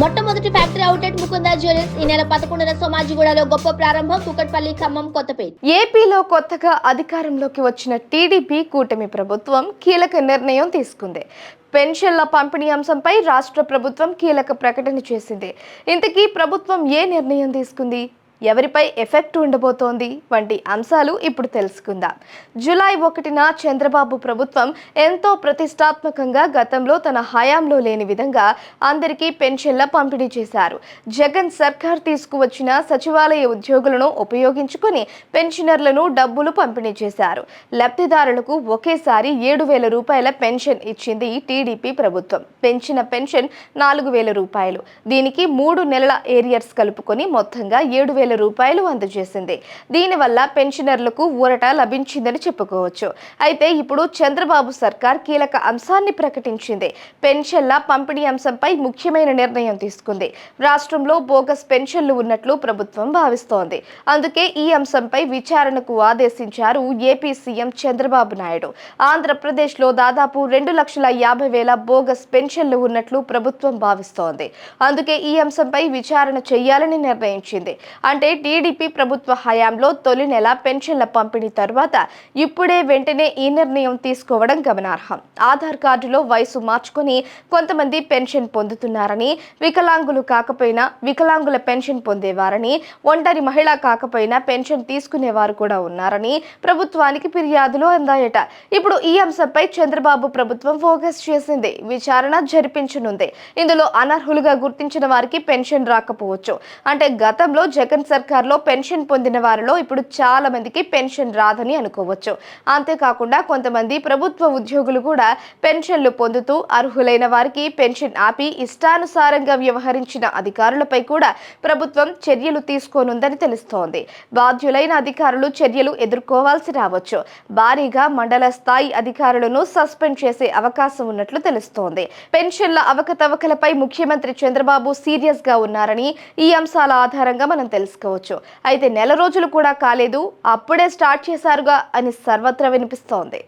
మొట్టమొదటి factory outlet Mukunda jewellers ఈ నెల పదకొండున సోమాజిగూడలో గొప్ప ప్రారంభం కుకట్పల్లి ఖమ్మం కొత్తపేట. ఏపీలో కొత్తగా అధికారంలోకి వచ్చిన టీడీపీ కూటమి ప్రభుత్వం కీలక నిర్ణయం తీసుకుంది. పెన్షన్ల పంపిణీ అంశంపై రాష్ట్ర ప్రభుత్వం కీలక ప్రకటన చేసింది. ఇంతకీ ప్రభుత్వం ఏ నిర్ణయం తీసుకుంది? ఎవరిపై ఎఫెక్ట్ ఉండబోతోంది వంటి అంశాలు ఇప్పుడు తెలుసుకుందాం. జూలై ఒకటిన చంద్రబాబు ప్రభుత్వం ఎంతో ప్రతిష్టాత్మకంగా గతంలో తన హయాంలో లేని విధంగా అందరికీ పెన్షన్ల పంపిణీ చేశారు. జగన్ సర్కార్ తీసుకువచ్చిన సచివాలయ ఉద్యోగులను ఉపయోగించుకొని పెన్షనర్లను డబ్బులు పంపిణీ చేశారు. లబ్ధిదారులకు ఒకేసారి ఏడు వేల రూపాయల పెన్షన్ ఇచ్చింది టీడీపీ ప్రభుత్వం. పెంచిన పెన్షన్ నాలుగు వేల రూపాయలు. దీనికి మూడు నెలల ఏరియర్స్ కలుపుకొని మొత్తంగా ఏడు వేల రూపాయలు అందజేసింది. దీనివల్ల పెన్షనర్లకు ఊరట లభించిందని చెప్పుకోవచ్చు. అయితే ఇప్పుడు చంద్రబాబు సర్కార్ కీలక అంశాన్ని ప్రకటించింది. పెన్షన్ల పంపిణీ అంశంపై ముఖ్యమైన నిర్ణయం తీసుకుంది. రాష్ట్రంలో బోగస్ పెన్షన్లు ఉన్నట్లు ప్రభుత్వం భావిస్తోంది. అందుకే ఈ అంశంపై విచారణకు ఆదేశించారు ఏపీ సీఎం చంద్రబాబు నాయుడు. ఆంధ్రప్రదేశ్లో దాదాపు రెండు లక్షల యాభై వేల బోగస్ పెన్షన్లు ఉన్నట్లు ప్రభుత్వం భావిస్తోంది. అందుకే ఈ అంశంపై విచారణ చేయాలని నిర్ణయించింది. అంటే టీడీపీ ప్రభుత్వ హయాంలో తొలి నెల పెన్షన్ల పంపిణీ తర్వాత ఇప్పుడే వెంటనే ఈ నిర్ణయం తీసుకోవడం గమనార్హం. ఆధార్ కార్డులో వయసు మార్చుకొని కొంతమంది పెన్షన్ పొందుతున్నారని వికలాంగులు కాకపోయినా వికలాంగుల పెన్షన్ పొందేవారని ఒంటరి మహిళ కాకపోయినా పెన్షన్ తీసుకునేవారు కూడా ఉన్నారని ప్రభుత్వానికి ఫిర్యాదులు అందాయట. ఇప్పుడు ఈ అంశంపై చంద్రబాబు ప్రభుత్వం ఫోకస్ చేసింది. విచారణ జరిపించనుంది. ఇందులో అనర్హులుగా గుర్తించిన వారికి పెన్షన్ రాకపోవచ్చు. అంటే గతంలో జగన్ సర్కార్లో పెన్షన్ పొందిన వారిలో ఇప్పుడు చాలా మందికి పెన్షన్ రాదని అనుకోవచ్చు. అంతేకాకుండా కొంతమంది ప్రభుత్వ ఉద్యోగులు కూడా పెన్షన్లు పొందుతూ అర్హులైన వారికి పెన్షన్ ఆపి ఇష్టానుసారంగా వ్యవహరించిన అధికారులపై కూడా ప్రభుత్వం చర్యలు తీసుకోనుందని తెలుస్తోంది. బాధ్యులైన అధికారులు చర్యలు ఎదుర్కోవాల్సి రావచ్చు. భారీగా మండల స్థాయి అధికారులను సస్పెండ్ చేసే అవకాశం ఉన్నట్లు తెలుస్తోంది. పెన్షన్ల అవకతవకలపై ముఖ్యమంత్రి చంద్రబాబు సీరియస్గా ఉన్నారని ఈ అంశాల ఆధారంగా మనం తీసుకోవచ్చు. అయితే నెల రోజులు కూడా కాలేదు అప్పుడే స్టార్ట్ చేశారుగా అని సర్వత్రా వినిపిస్తోంది.